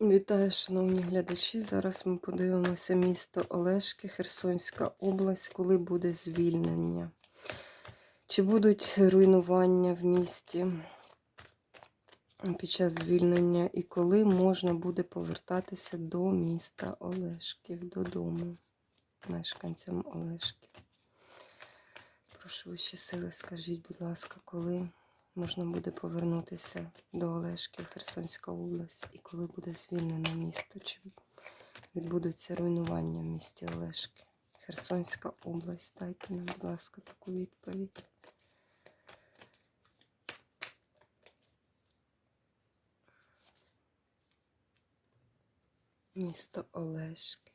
Вітаю, шановні глядачі. Зараз ми подивимося місто Олешки, Херсонська область, коли буде звільнення. Чи будуть руйнування в місті під час звільнення і коли можна буде повертатися до міста Олешків, додому, мешканцям Олешків? Прошу вищі сили, скажіть, будь ласка, коли можна буде повернутися до Олешків, Херсонська область, і коли буде звільнено місто, чи відбудуться руйнування в місті Олешки, Херсонська область. Дайте нам, будь ласка, таку відповідь. Місто Олешки.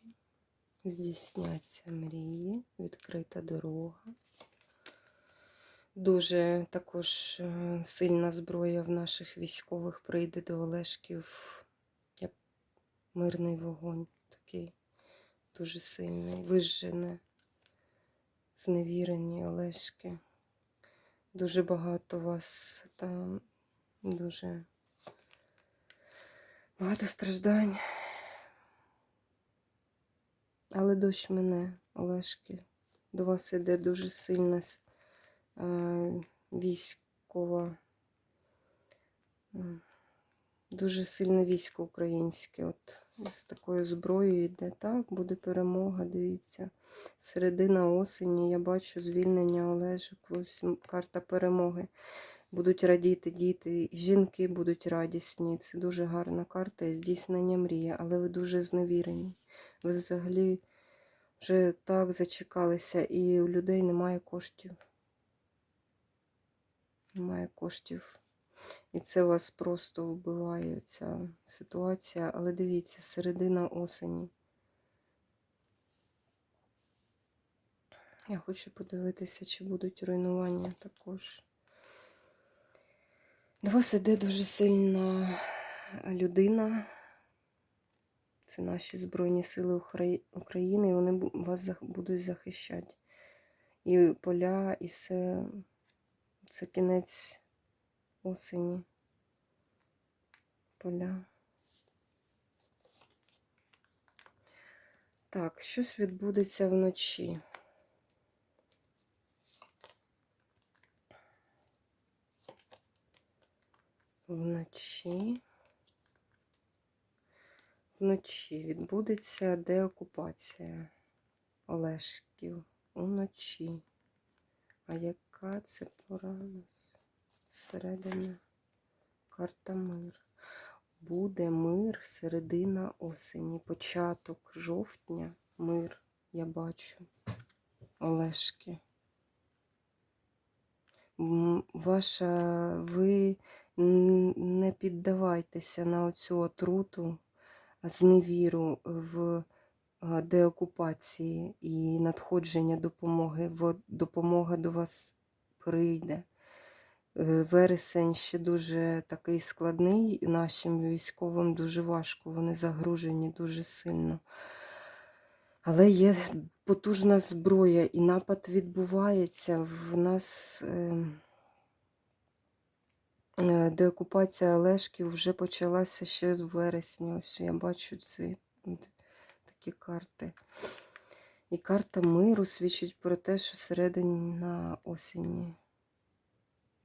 Здійсняться мрії, відкрита дорога. Дуже також е, сильна зброя в наших військових прийде до Олешків. Як мирний вогонь такий дуже сильний. Вижжене, зневірені Олешки. Дуже багато вас там, дуже багато страждань. Але дощ мене, Олешки. До вас іде дуже сильна військова, дуже сильне військо українське. От з такою зброєю йде. Так, буде перемога, дивіться. Середина осені, я бачу звільнення Олежику, карта перемоги. Будуть радіти діти, жінки будуть радісні. Це дуже гарна карта і здійснення мрії, але ви дуже зневірені. Ви взагалі вже так зачекалися, і у людей немає коштів. Немає коштів. І це вас просто вбиває ця ситуація. Але дивіться, середина осені. Я хочу подивитися, чи будуть руйнування також. До вас іде дуже сильна людина. Це наші Збройні Сили України, і вони вас будуть захищати. І поля, і все. Це кінець осені. Поля. Так, щось відбудеться вночі. Вночі. Вночі відбудеться деокупація Олешків. Уночі. А яка це пора у нас? Середина. Карта мир. Буде мир середина осені. Початок жовтня. Мир. Я бачу. Олешки. Ваша, ви не піддавайтеся на оцю отруту, зневіру в деокупації і надходження допомоги. Допомога до вас прийде. Е, Вересень ще дуже такий складний нашим військовим, дуже важко, вони загружені дуже сильно. Але є потужна зброя, і напад відбувається. В нас е, е, деокупація Олешків вже почалася ще з вересня. Ось я бачу ці такі карти. І карта миру свідчить про те, що середина осені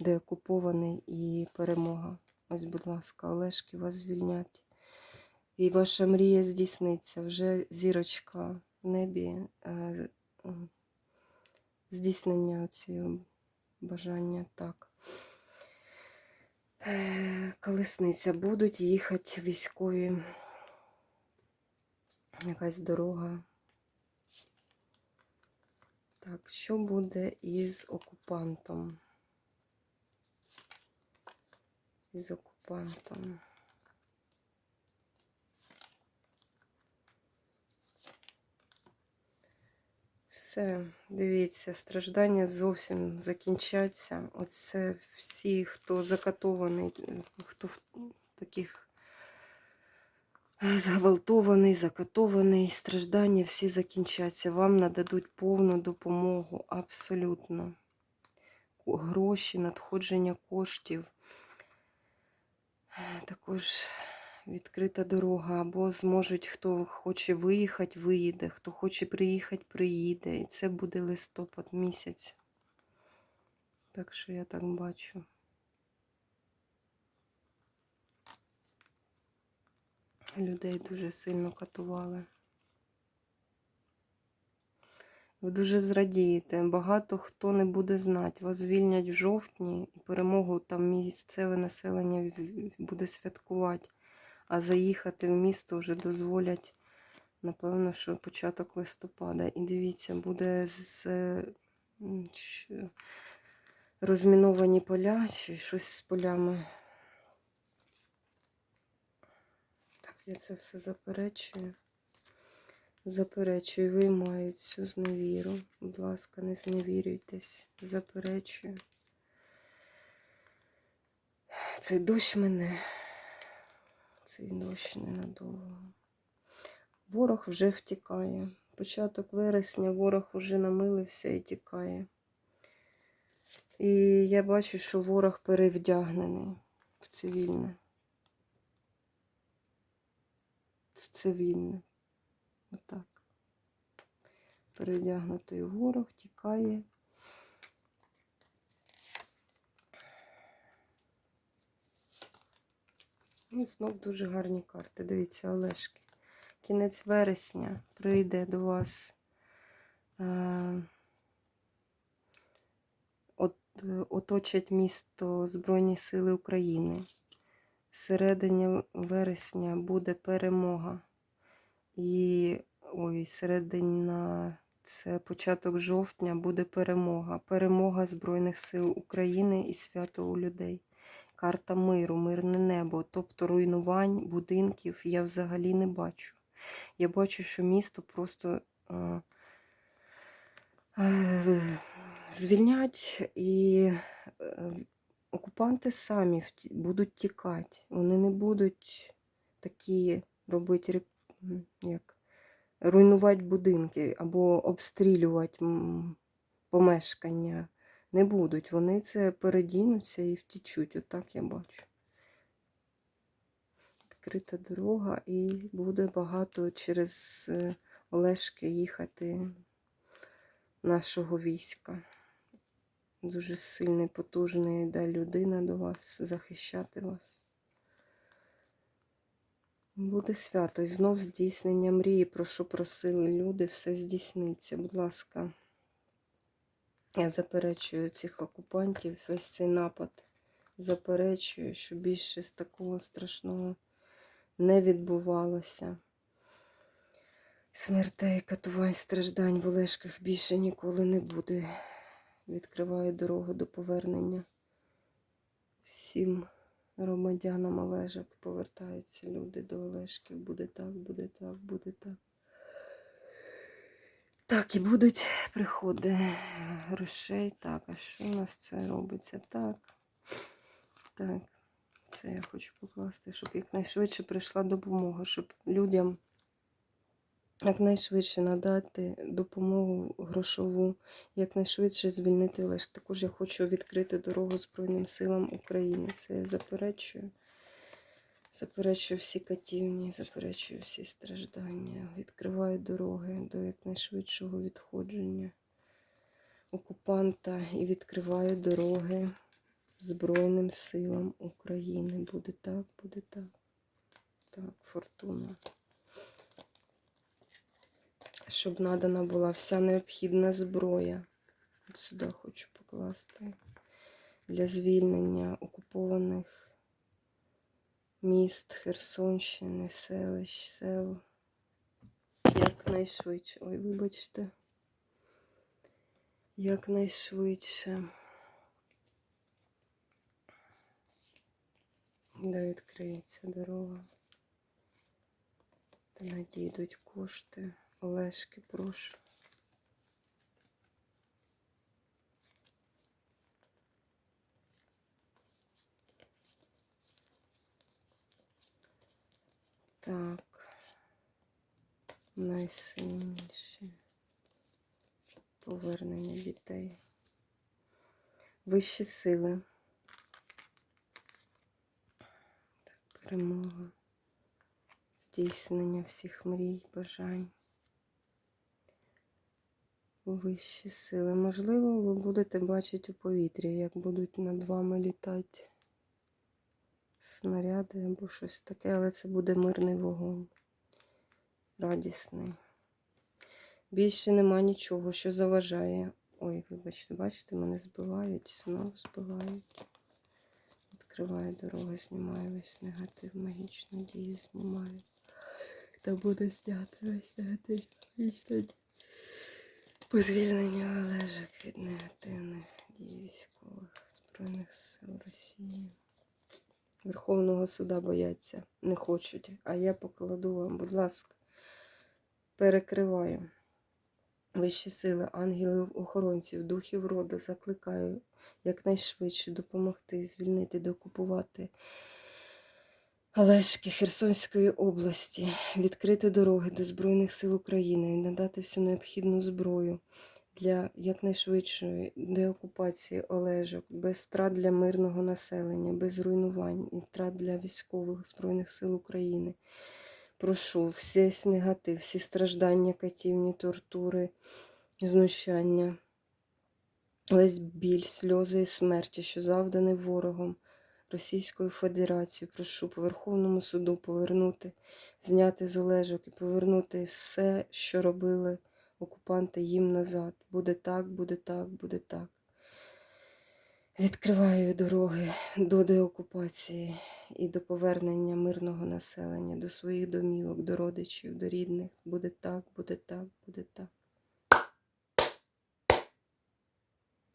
деокупований і перемога. Ось, будь ласка, Олешки вас звільнять. І ваша мрія здійсниться. Вже зірочка в небі, е, здійснення цього бажання так. Е, Колесниця. Будуть їхати військові. Якась дорога. Так, що буде із окупантом? Із окупантом. Все, дивіться, страждання зовсім закінчаться. Оце всі, хто закатований, хто в таких зґвалтований, закатований, страждання всі закінчаться. Вам нададуть повну допомогу, абсолютно. Гроші, надходження коштів. Також відкрита дорога, або зможуть, хто хоче виїхати, виїде, хто хоче приїхати, приїде. І це буде листопад місяць. Так що я так бачу. Людей дуже сильно катували. Ви дуже зрадієте. Багато хто не буде знати. Вас звільнять в жовтні і перемогу там місцеве населення буде святкувати. А заїхати в місто вже дозволять, напевно, що початок листопада. І дивіться, буде з розміновані поля чи щось з полями. Так, я це все заперечую. Заперечую, виймаю цю зневіру. Будь ласка, не зневірюйтесь. Заперечую. Цей дощ мене. Цей дощ ненадовго. Ворог вже втікає. Початок вересня ворог уже намилився і тікає. І я бачу, що ворог перевдягнений в цивільне. В цивільне. Отак. Передягнутий ворог тікає. І знов дуже гарні карти. Дивіться, Олешки. Кінець вересня прийде до вас. Е, от, е, оточать місто Збройні Сили України. Середині вересня буде перемога. І ой, середина, це початок жовтня буде перемога. Перемога Збройних сил України і свято у людей. Карта миру, мирне небо, тобто руйнувань будинків я взагалі не бачу. Я бачу, що місто просто е, е, звільнять і е, окупанти самі будуть тікати. Вони не будуть такі робити як, руйнувати будинки або обстрілювати помешкання. Не будуть. Вони це передінуться і втічуть. Отак я бачу. Відкрита дорога і буде багато через е, Олешки їхати нашого війська. Дуже сильний, потужний йде людина до вас, захищати вас. Буде свято. І знов здійснення мрії, про що просили люди, все здійсниться. Будь ласка, я заперечую цих окупантів, весь цей напад. Заперечую, що більше з такого страшного не відбувалося. Смертей, катувань, страждань в Олешках більше ніколи не буде. Відкриваю дорогу до повернення всім громадянам Олежок. Повертаються люди до Олешків. Буде так, буде так, буде так. Так, і будуть приходи грошей. Так, а що у нас це робиться? Так. Так. Це я хочу покласти, щоб якнайшвидше прийшла допомога, щоб людям якнайшвидше надати допомогу грошову, якнайшвидше звільнити Олешк. Також я хочу відкрити дорогу Збройним силам України. Це я заперечую. Заперечую всі катівні, заперечую всі страждання. Відкриваю дороги до якнайшвидшого відходження окупанта і відкриваю дороги Збройним силам України. Буде так, буде так. Так, фортуна. Щоб надана була вся необхідна зброя. От сюди хочу покласти для звільнення окупованих міст Херсонщини, селищ, сел. Якнайшвидше. Ой, вибачте. Якнайшвидше. Да відкриється дорога. Та надійдуть кошти. Олешки, прошу. Так. Найсильніше повернення дітей. Вищі сили. Так, перемога. здійснення всіх мрій, бажань. Вищі сили. Можливо, ви будете бачити у повітрі, як будуть над вами літати снаряди або щось таке, але це буде мирний вогонь. Радісний. Більше нема нічого, що заважає. Ой, вибачте, бачите, мене збивають, знову збивають. Відкриваю дорогу, знімаю весь негатив, магічну дію знімаю. Та буде зняти весь негатив, магічну дію. По звільненню Олежок від негативних дій військових Збройних сил Росії. Верховного суда бояться, не хочуть. А я покладу вам, будь ласка, перекриваю. Вищі сили, ангелів, охоронців, духів роду закликаю якнайшвидше допомогти, звільнити, докупувати Олешки Херсонської області, відкрити дороги до Збройних сил України, і надати всю необхідну зброю для якнайшвидшої деокупації Олежок, без втрат для мирного населення, без руйнувань і втрат для військових Збройних сил України. Прошу, весь негатив, всі страждання, катівні, тортури, знущання, весь біль, сльози і смерті, що завдані ворогом Російською Федерацією. Прошу по Верховному суду повернути, зняти з Олежок і повернути все, що робили окупанти їм назад. Буде так, буде так, буде так. Відкриваю дороги до деокупації і до повернення мирного населення, до своїх домівок, до родичів, до рідних. Буде так, буде так, буде так.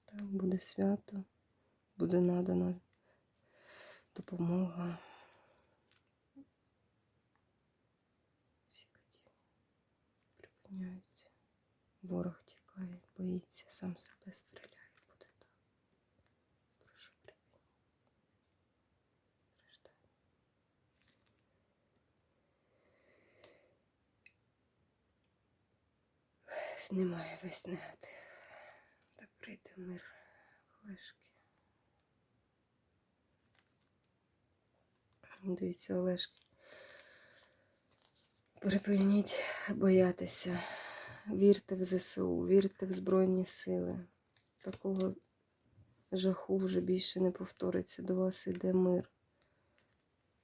Так, буде свято, буде надана допомога. Всі катівні припиняються. Ворог тікає, боїться, сам себе стріляє. Буде так. Прошу припиніть. Страждання. Знімає весь. Та прийде мир в Олешки. Дивіться, Олешки. Припиніть боятися. Вірте в ЗСУ, вірте в Збройні Сили. Такого жаху вже більше не повториться. До вас іде мир.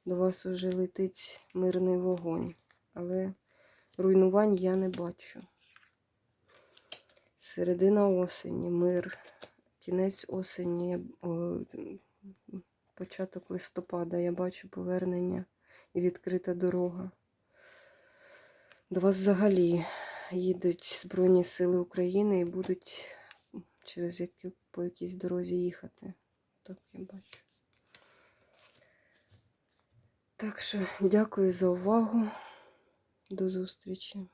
До вас уже летить мирний вогонь. Але руйнувань я не бачу. Середина осені, мир, кінець осені, початок листопада. Я бачу повернення і відкрита дорога. До вас взагалі їдуть Збройні Сили України і будуть через які, по якійсь дорозі їхати. Так я бачу. Так що дякую за увагу. До зустрічі.